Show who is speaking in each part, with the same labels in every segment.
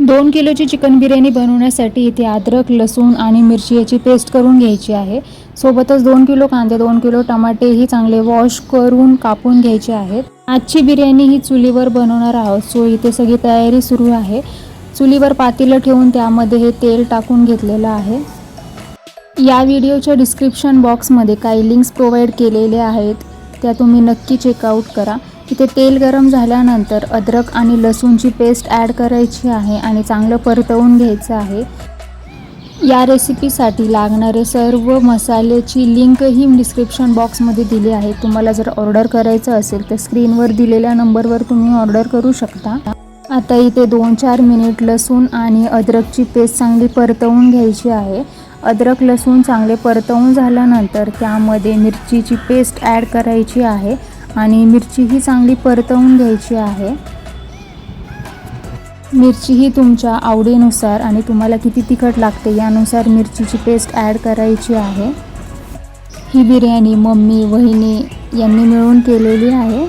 Speaker 1: दोन किलोची चिकन बिर्याणी बनवण्यासाठी इथे अद्रक लसूण आणि मिरची याची पेस्ट करून घ्यायची आहे. सोबतच दोन किलो कांदे दोन किलो टमाटेही चांगले वॉश करून कापून घ्यायचे आहेत. आजची बिर्याणी ही चुलीवर बनवणार आहोत. सो इथे सगळी तयारी सुरू आहे. चुलीवर पातेलं ठेवून त्यामध्ये हे तेल टाकून घेतलेलं आहे. या व्हिडिओच्या डिस्क्रिप्शन बॉक्समध्ये काही लिंक्स प्रोव्हाइड केलेले आहेत. त्या तुम्ही नक्की चेकआउट करा. इथे तेल गरम झाल्यानंतर अद्रक आणि लसूणची पेस्ट ॲड करायची आहे आणि चांगलं परतवून घ्यायचं आहे. या रेसिपीसाठी लागणारे सर्व मसाल्याची लिंकही डिस्क्रिप्शन बॉक्समध्ये दिली आहे. तुम्हाला जर ऑर्डर करायचं असेल तर स्क्रीनवर दिलेल्या नंबरवर तुम्ही ऑर्डर करू शकता. आता इथे दोन चार मिनिट लसूण आणि अद्रकची पेस्ट चांगली परतवून घ्यायची आहे. अद्रक लसूण चांगले परतवून झाल्यानंतर त्यामध्ये मिरचीची पेस्ट ॲड करायची आहे. आणि मिरची ही चांगली परतवून घ्यायची आहे. मिरची ही तुमच्या आवडीनुसार आणि तुम्हाला किती तिखट लागते यानुसार मिरचीची पेस्ट ॲड करायची आहे. ही बिर्याणी मम्मी वहिनी यांनी मिळून केलेली आहे.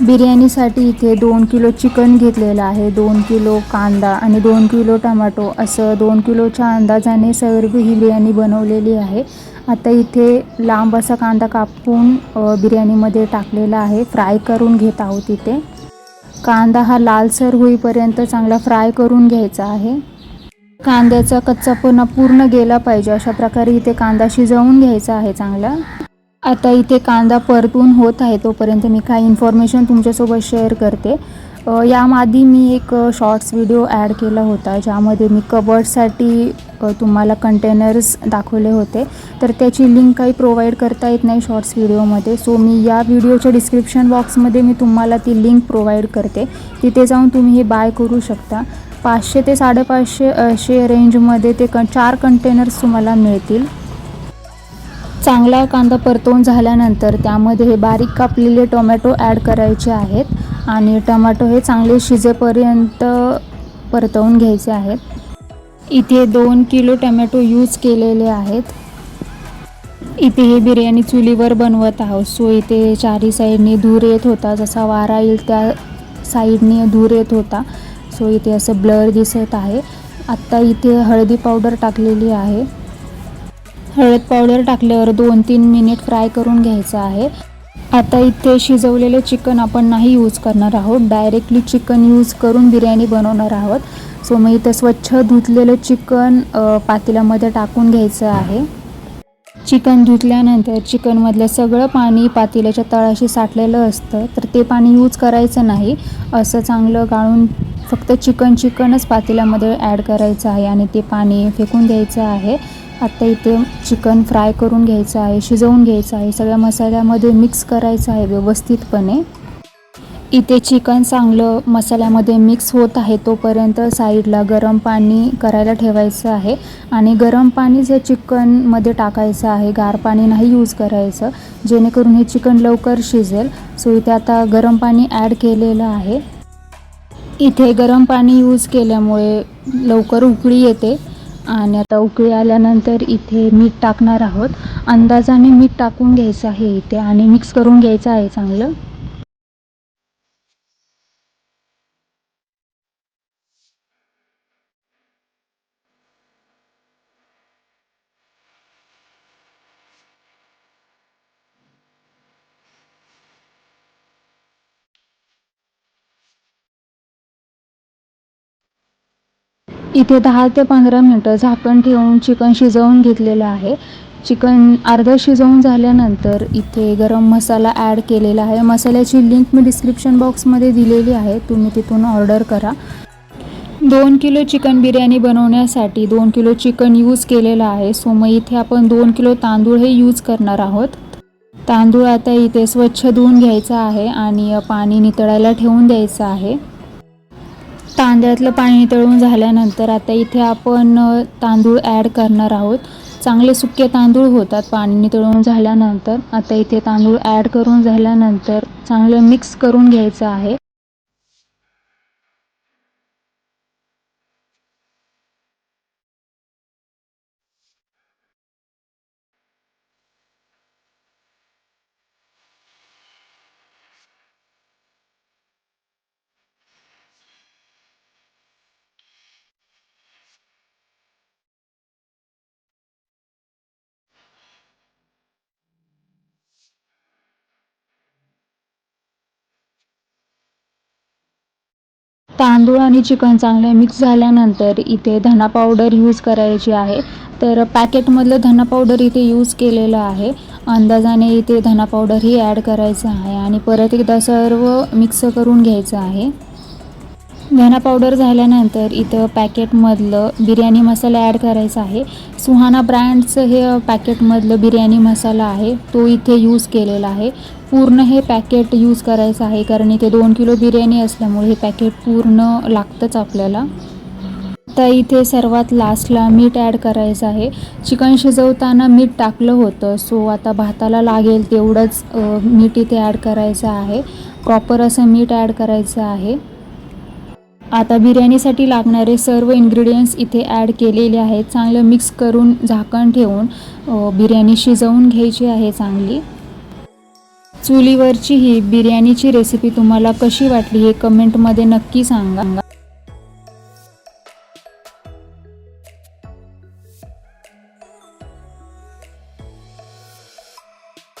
Speaker 1: बिर्याणीसाठी इथे दोन किलो चिकन घेतलेलं आहे दोन किलो कांदा आणि दोन किलो टमाटो. असं दोन किलोच्या अंदाजाने सर्व ही बिर्याणी बनवलेली आहे. आता इथे लांब असा कांदा कापून बिर्याणीमध्ये टाकलेला आहे. फ्राय करून घेत आहोत इथे. कांदा हा लालसर होईपर्यंत चांगला फ्राय करून घ्यायचा आहे. कांद्याचा कच्चापणा पूर्ण गेला पाहिजे. अशा प्रकारे इथे कांदा शिजवून घ्यायचा आहे चांगला. आता इथे कांदा परतून होत आहे तोपर्यंत मी काही इन्फॉर्मेशन तुमच्यासोबत शेअर करते. अ, याआधी मी एक शॉर्ट्स व्हिडिओ ॲड केला होता ज्यामध्ये मी कबर्डसाठी तुम्हाला कंटेनर्स दाखवले होते. तर त्याची लिंक काही प्रोव्हाइड करता येत नाही शॉर्ट्स व्हिडिओमध्ये सो मी या व्हिडिओच्या डिस्क्रिप्शन बॉक्समध्ये मी तुम्हाला ती लिंक प्रोव्हाइड करते. तिथे जाऊन तुम्ही हे बाय करू शकता. पाचशे ते साडेपाचशे असे रेंजमध्ये ते क चार कंटेनर्स तुम्हाला मिळतील. चांगला कांदा परतवून झाल्यानंतर त्यामध्ये हे बारीक कापलेले टोमॅटो ॲड करायचे आहेत. आणि टोमॅटो हे चांगले शिजेपर्यंत परतवून घ्यायचे आहेत. इथे दोन किलो टोमॅटो यूज केलेले आहेत. इथे हे बिर्याणी चुलीवर बनवत आहोत. सो इथे चारी साईडने धूर येत होता. जसा वारा येईल त्या साईडने धूर येत होता. सो इथे असं ब्लर दिसत आहे. आत्ता इथे हळदी पावडर टाकलेली आहे. हळद पावडर टाकल्यावर दोन तीन मिनिट फ्राय करून घ्यायचं आहे. आता इथे शिजवलेले चिकन आपण नाही यूज करणार आहोत. डायरेक्टली चिकन यूज करून बिर्याणी बनवणार आहोत. सो मग इथं स्वच्छ धुतलेलं चिकन पातेल्यामध्ये टाकून घ्यायचं आहे. चिकन धुतल्यानंतर चिकनमधलं सगळं पाणी पातेल्याच्या तळाशी साठलेलं असतं तर ते पाणी यूज करायचं नाही. असं चांगलं गाळून फक्त चिकन चिकनच पातेल्यामध्ये ॲड करायचं आहे आणि ते पाणी फेकून द्यायचं आहे. आत्ता इथे चिकन फ्राय करून घ्यायचं आहे शिजवून घ्यायचं आहे. सगळ्या मसाल्यामध्ये मिक्स करायचं आहे व्यवस्थितपणे. इथे चिकन चांगलं मसाल्यामध्ये मिक्स होत आहे तोपर्यंत साईडला गरम पाणी करायला ठेवायचं आहे. आणि गरम पाणी जे चिकनमध्ये टाकायचं आहे गार पाणी नाही यूज करायचं जेणेकरून हे चिकन लवकर शिजेल. सो इथे आता गरम पाणी ॲड केलेलं आहे. इथे गरम पाणी यूज केल्यामुळे लवकर उकळी येते. आणि आता उकळी आल्यानंतर इथे मीठ टाकणार आहोत. अंदाजाने मीठ टाकून घ्यायचं आहे इथे आणि मिक्स करून घ्यायचं आहे चांगलं. इथे दहा ते पंधरा मिनटं झाकण ठेवून चिकन शिजवून घेतलेलं आहे. चिकन अर्धं शिजवून झाल्यानंतर इथे गरम मसाला ॲड केलेला आहे. मसाल्याची लिंक मी डिस्क्रिप्शन बॉक्समध्ये दिलेली आहे. तुम्ही तिथून ऑर्डर करा. दोन किलो चिकन बिर्याणी बनवण्यासाठी दोन किलो चिकन यूज केलेलं आहे. सो मग इथे आपण दोन किलो तांदूळ हे यूज करणार आहोत. तांदूळ आता इथे स्वच्छ धुवून घ्यायचा आहे आणि पाणी नितळायला ठेवून द्यायचं आहे. तांदळातलं पाणी तळून झाल्यानंतर आता इथे आपण तांदूळ ॲड करणार आहोत. चांगले सुके तांदूळ होतात पाणी तळून झाल्यानंतर. आता इथे तांदूळ ॲड करून झाल्यानंतर चांगलं मिक्स करून घ्यायचं आहे. तांदूळ आणि चिकन चांगले मिक्स झाल्यानंतर इथे धना पावडर यूज करायची आहे. तर पॅकेटमधलं धना पावडर इथे यूज केलेलं आहे. अंदाजाने इथे धना पावडरही ॲड करायचं आहे आणि परत एकदा सर्व मिक्स करून घ्यायचं आहे. धना पावडर झाल्यानंतर इथं पॅकेटमधलं बिर्याणी मसाला ॲड करायचा आहे. सुहाना ब्रँडचं हे पॅकेटमधलं बिर्याणी मसाला आहे. तो इथे यूज केलेला आहे. पूर्ण हे पॅकेट यूज करायचं आहे कारण इथे दोन किलो बिर्याणी असल्यामुळे हे पॅकेट पूर्ण लागतंच आपल्याला. आता इथे सर्वात लास्टला मीठ ॲड करायचं आहे. चिकन शिजवताना मीठ टाकलं होतं सो आता भाताला लागेल तेवढंच मीठ इथे ॲड करायचं आहे. प्रॉपर असं मीठ ॲड करायचं आहे. आता बिर्याणीसाठी लागणारे सर्व इन्ग्रेडियंट्स इथे ॲड केलेले आहेत. चांगलं मिक्स करून झाकण ठेवून बिर्याणी शिजवून घ्यायची आहे चांगली. चुलीवरची ही बिर्याणीची रेसिपी तुम्हाला कशी वाटली हे कमेंटमध्ये नक्की सांगा.